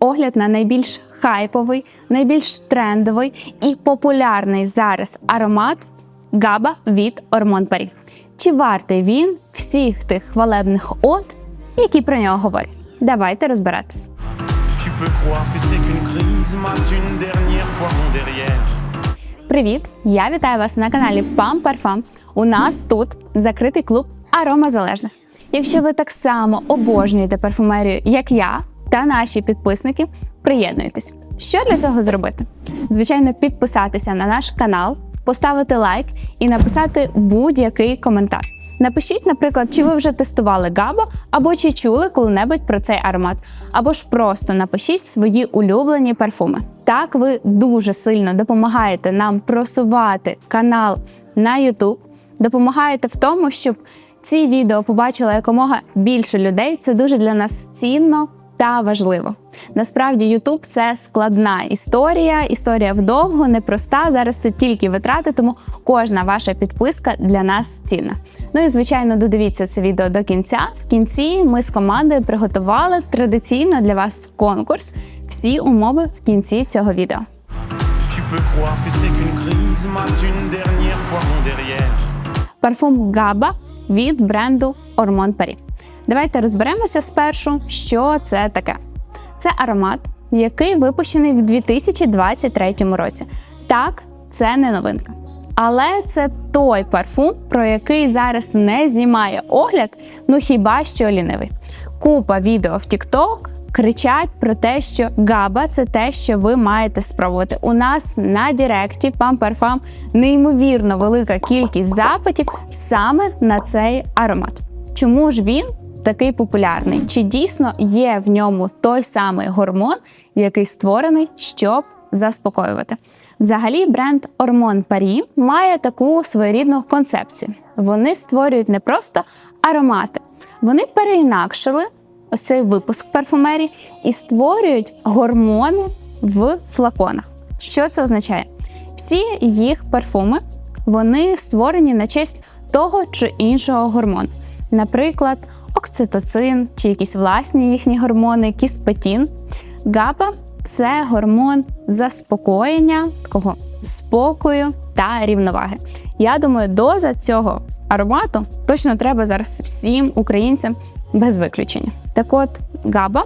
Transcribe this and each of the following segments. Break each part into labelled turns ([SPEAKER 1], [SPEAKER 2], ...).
[SPEAKER 1] огляд на найбільш хайповий, найбільш трендовий і популярний зараз аромат Габа від Ормон Парі. Чи вартий він всіх тих хвалебних от, які про нього говорять? Давайте розбиратись. Привіт! Я вітаю вас на каналі Пам Парфам. У нас тут закритий клуб аромазалежних. Якщо ви так само обожнюєте парфумерію, як я та наші підписники, приєднуйтесь. Що для цього зробити? Звичайно, підписатися на наш канал, поставити лайк і написати будь-який коментар. Напишіть, наприклад, чи ви вже тестували Габо, або чи чули коли-небудь про цей аромат, або ж просто напишіть свої улюблені парфуми. Так ви дуже сильно допомагаєте нам просувати канал на YouTube, допомагаєте в тому, щоб ці відео побачило якомога більше людей. Це дуже для нас цінно та важливо. Насправді, YouTube – це складна історія, історія вдовго, непроста. Зараз це тільки витрати, тому кожна ваша підписка для нас цінна. Ну і звичайно, додивіться це відео до кінця. В кінці ми з командою приготували традиційно для вас конкурс. Всі умови в кінці цього відео. Парфум Габа від бренду Ормон Парі. Давайте розберемося спершу, що це таке. Це аромат, який випущений в 2023 році. Так, це не новинка. Але це той парфум, про який зараз не знімає огляд, ну хіба що лінивий. Купа відео в TikTok кричать про те, що габа це те, що ви маєте спробувати. У нас на Діректі Пам-Парфам неймовірно велика кількість запитів саме на цей аромат. Чому ж він такий популярний? Чи дійсно є в ньому той самий гормон, який створений, щоб заспокоювати? Взагалі, бренд Ормон Парі має таку своєрідну концепцію. Вони створюють не просто аромати, вони переінакшили ось цей випуск парфумерії і створюють гормони в флаконах. Що це означає? Всі їх парфуми вони створені на честь того чи іншого гормону. Наприклад, окситоцин чи якісь власні їхні гормони, кіспетін. ГАБА це гормон заспокоєння, такого спокою та рівноваги. Я думаю, доза цього аромату точно треба зараз всім українцям без виключення. Так от ГАБА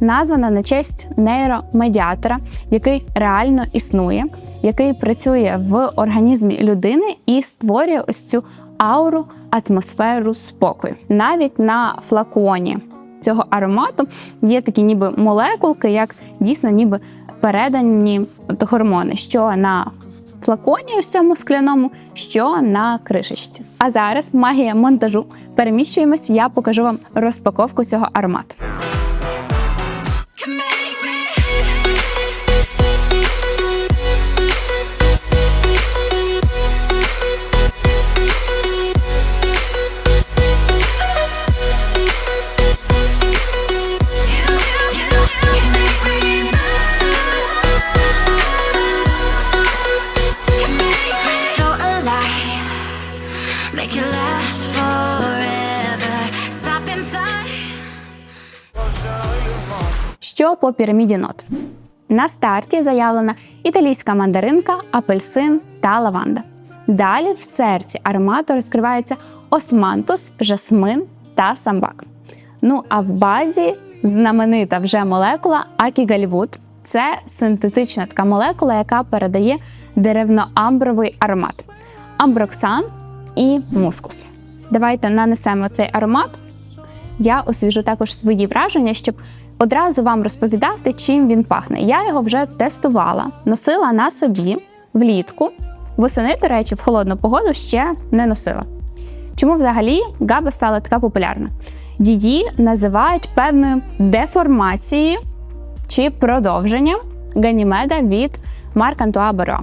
[SPEAKER 1] названа на честь нейромедіатора, який реально існує, який працює в організмі людини і створює ось цю ауру, атмосферу спокою. Навіть на флаконі цього аромату є такі ніби молекулки, як дійсно ніби передані от гормони, що на флаконі ось цьому скляному, що на кришечці. А зараз магія монтажу. Переміщуємось, я покажу вам розпаковку цього аромату. По піраміді нот? На старті заявлена італійська мандаринка, апельсин та лаванда. Далі в серці аромату розкривається османтус, жасмин та самбак. Ну а в базі знаменита вже молекула Акігалівуд. Це синтетична така молекула, яка передає деревно-амбровий аромат, амброксан і мускус. Давайте нанесемо цей аромат я освіжу також свої враження, щоб одразу вам розповідати, чим він пахне. Я його вже тестувала, носила на собі влітку. Восени, до речі, в холодну погоду ще не носила. Чому взагалі габа стала така популярна? Її називають певною деформацією чи продовженням ганімеда від Марк Антуа Беро.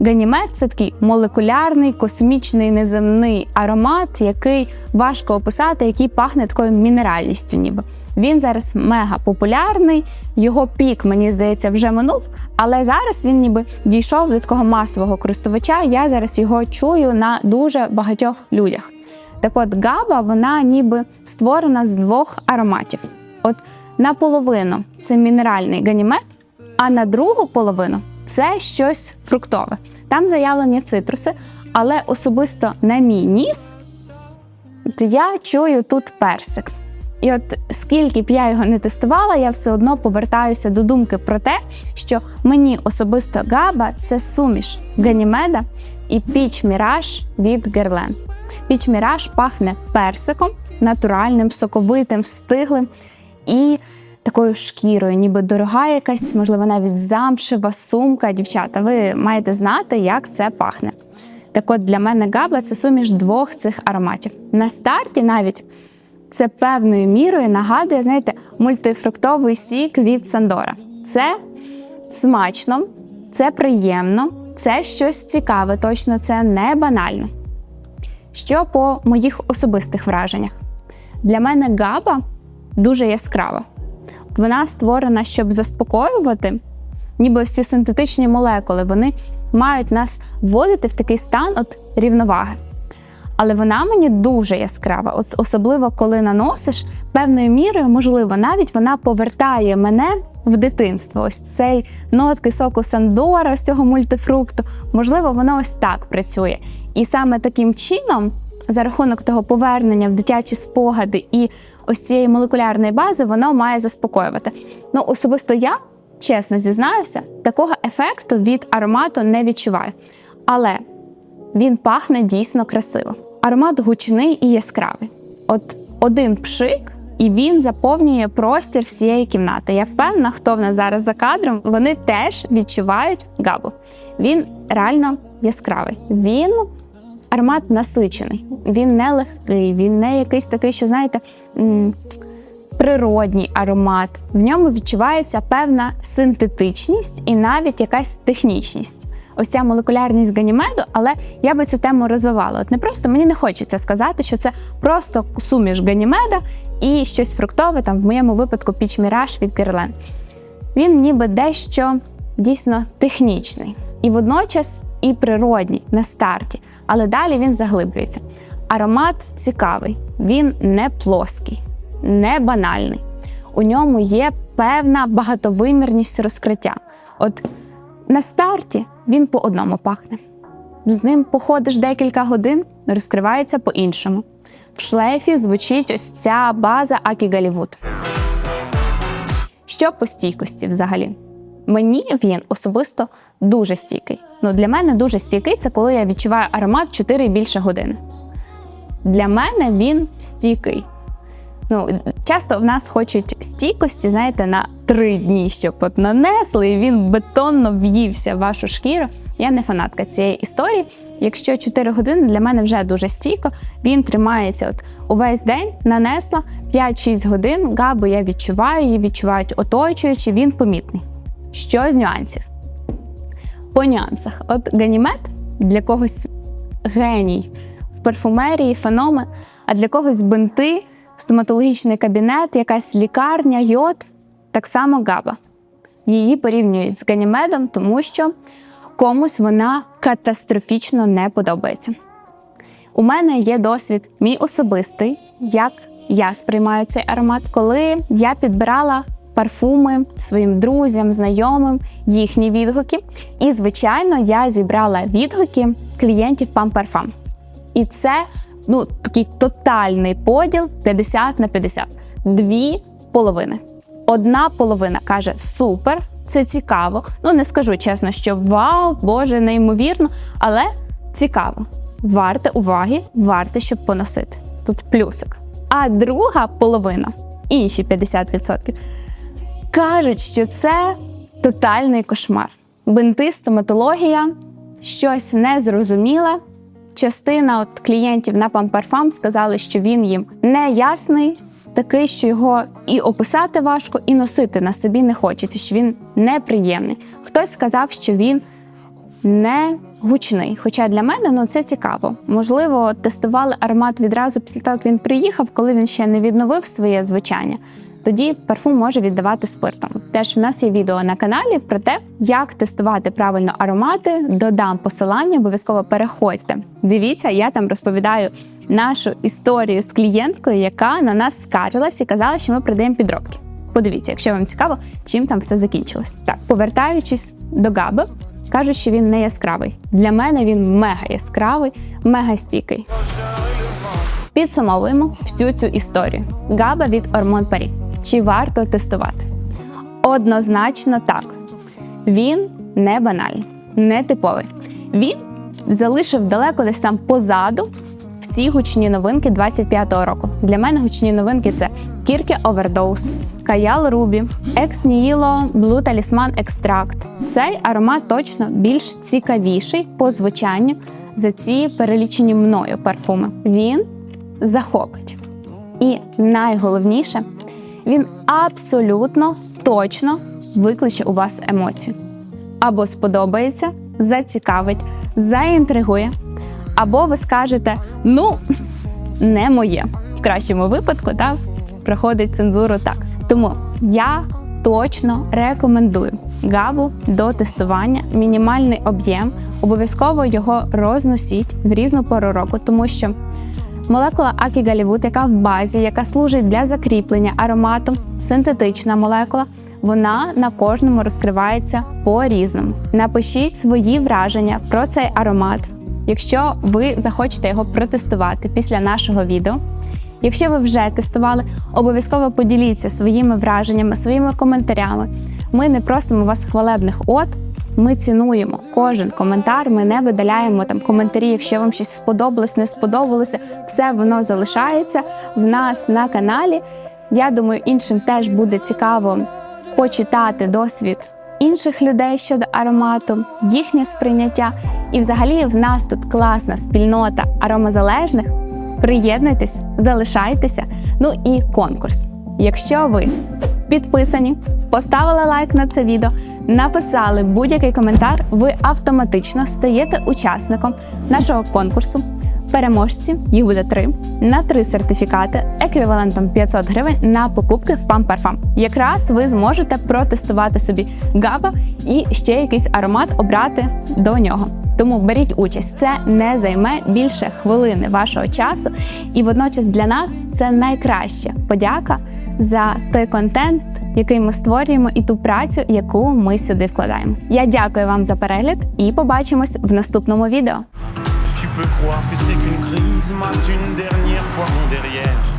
[SPEAKER 1] Ганімед це такий молекулярний, космічний, неземний аромат, який важко описати, який пахне такою мінеральністю, ніби. Він зараз мега популярний, його пік, мені здається, вже минув, але зараз він ніби дійшов до такого масового користувача. Я зараз його чую на дуже багатьох людях. Так от габа, вона ніби створена з двох ароматів. От наполовину це мінеральний ганімед, а на другу половину це щось фруктове. Там заявлені цитруси, але особисто на мій ніс я чую тут персик. І от скільки б я його не тестувала, я все одно повертаюся до думки про те, що мені особисто габа це суміш ганімеда і піч міраж від Герлен. Піч міраж пахне персиком, натуральним, соковитим, стиглим і такою шкірою, ніби дорога якась, можливо, навіть замшева сумка. Дівчата, ви маєте знати, як це пахне. Так от для мене габа це суміш двох цих ароматів. На старті навіть це певною мірою нагадує, знаєте, мультифруктовий сік від Сандора. Це смачно, це приємно, це щось цікаве, точно це не банально. Що по моїх особистих враженнях? Для мене габа дуже яскрава. Вона створена, щоб заспокоювати, ніби ось ці синтетичні молекули, вони мають нас вводити в такий стан от рівноваги. Але вона мені дуже яскрава, от особливо коли наносиш певною мірою, можливо, навіть вона повертає мене в дитинство. Ось цей нотки соку Сандора, ось цього мультифрукту. Можливо, воно ось так працює. І саме таким чином, за рахунок того повернення в дитячі спогади і ось цієї молекулярної бази, воно має заспокоювати. Ну, особисто я, чесно зізнаюся, такого ефекту від аромату не відчуваю. Але він пахне дійсно красиво. Аромат гучний і яскравий. От один пшик, і він заповнює простір всієї кімнати. Я впевнена, хто в нас зараз за кадром, вони теж відчувають габу. Він реально яскравий. Він аромат насичений, він не легкий, він не якийсь такий, що знаєте. Природній аромат, в ньому відчувається певна синтетичність і навіть якась технічність. Ось ця молекулярність ганімеду, але я би цю тему розвивала. От не просто мені не хочеться сказати, що це просто суміш ганімеда і щось фруктове, там в моєму випадку піч міраж від Герлен. Він ніби дещо дійсно технічний і водночас і природній на старті, але далі він заглиблюється. Аромат цікавий, він не плоский, не банальний. У ньому є певна багатовимірність розкриття. От на старті він по одному пахне. З ним походиш декілька годин, розкривається по-іншому. В шлейфі звучить ось ця база Акі Галівуд. Що по стійкості взагалі? Мені він особисто дуже стійкий. Ну, для мене дуже стійкий це коли я відчуваю аромат 4 і більше години. Для мене він стійкий. Ну, часто в нас хочуть стійкості, знаєте, на три дні, щоб от нанесли, і він бетонно в'ївся в вашу шкіру. Я не фанатка цієї історії. Якщо 4 години для мене вже дуже стійко, він тримається от увесь день, нанесла 5-6 годин, габу я відчуваю, її відчувають оточуючи, він помітний. Що з нюансів? По нюансах. От ганімет для когось геній в парфумерії, феномен, а для когось бинти, стоматологічний кабінет, якась лікарня, йод, так само габа. Її порівнюють з ганімедом, тому що комусь вона катастрофічно не подобається. У мене є досвід мій особистий, як я сприймаю цей аромат, коли я підбирала парфуми своїм друзям, знайомим, їхні відгуки. І, звичайно, я зібрала відгуки клієнтів Pam Parfum. І це ну, такий тотальний поділ 50 на 50. Дві половини. Одна половина каже супер, це цікаво. Ну не скажу чесно, що вау, боже, неймовірно, але цікаво. Варте уваги, варте, щоб поносити. Тут плюсик. А друга половина, інші 50%, кажуть, що це тотальний кошмар. Бинти, стоматологія, щось незрозуміле. Частина от клієнтів на Памперфам сказали, що він їм не ясний, такий, що його і описати важко, і носити на собі не хочеться, що він неприємний. Хтось сказав, що він не гучний. Хоча для мене ну це цікаво. Можливо, тестували аромат відразу після того, як він приїхав, коли він ще не відновив своє звучання. Тоді парфум може віддавати спиртом. Теж в нас є відео на каналі про те, як тестувати правильно аромати. Додам посилання, обов'язково переходьте. Дивіться, я там розповідаю нашу історію з клієнткою, яка на нас скаржилась і казала, що ми продаємо підробки. Подивіться, якщо вам цікаво, чим там все закінчилось. Так, повертаючись до Габи, кажуть, що він не яскравий. Для мене він мега яскравий, мега стійкий. Підсумовуємо всю цю історію. Габа від Ормон Парі. Чи варто тестувати? Однозначно так. Він не банальний, не типовий. Він залишив далеко десь там позаду всі гучні новинки 25-го року. Для мене гучні новинки це Кірки Overdose, Каял Рубі, Екс Ніло, Blue Talisman Extract. Цей аромат точно більш цікавіший по звучанню за ці перелічені мною парфуми. Він захопить. І найголовніше, він абсолютно точно викличе у вас емоції. Або сподобається, зацікавить, заінтригує, або ви скажете: ну, не моє. В кращому випадку, так, проходить цензуру так. Тому я точно рекомендую габу до тестування, мінімальний об'єм, обов'язково його розносіть в різну пору року, тому що Молекула Акі Галівуд, яка в базі, яка служить для закріплення аромату, синтетична молекула, вона на кожному розкривається по-різному. Напишіть свої враження про цей аромат, якщо ви захочете його протестувати після нашого відео. Якщо ви вже тестували, обов'язково поділіться своїми враженнями, своїми коментарями. Ми не просимо вас хвалебних от. Ми цінуємо кожен коментар. Ми не видаляємо там коментарі, якщо вам щось сподобалось, не сподобалося. Все воно залишається в нас на каналі. Я думаю, іншим теж буде цікаво почитати досвід інших людей щодо аромату, їхнє сприйняття. І взагалі в нас тут класна спільнота аромазалежних. Приєднуйтесь, залишайтеся. Ну і конкурс. Якщо ви підписані, поставили лайк на це відео, написали будь-який коментар, ви автоматично стаєте учасником нашого конкурсу. Переможці, їх буде три, на три сертифікати еквівалентом 500 гривень на покупки в Parfum. Якраз ви зможете протестувати собі габа і ще якийсь аромат обрати до нього. Тому беріть участь, це не займе більше хвилини вашого часу, і водночас для нас це найкраща подяка за той контент, який ми створюємо, і ту працю, яку ми сюди вкладаємо. Я дякую вам за перегляд і побачимось в наступному відео.
[SPEAKER 2] Tu peux croire que c'est qu'une crise, mate une dernière fois mon derrière.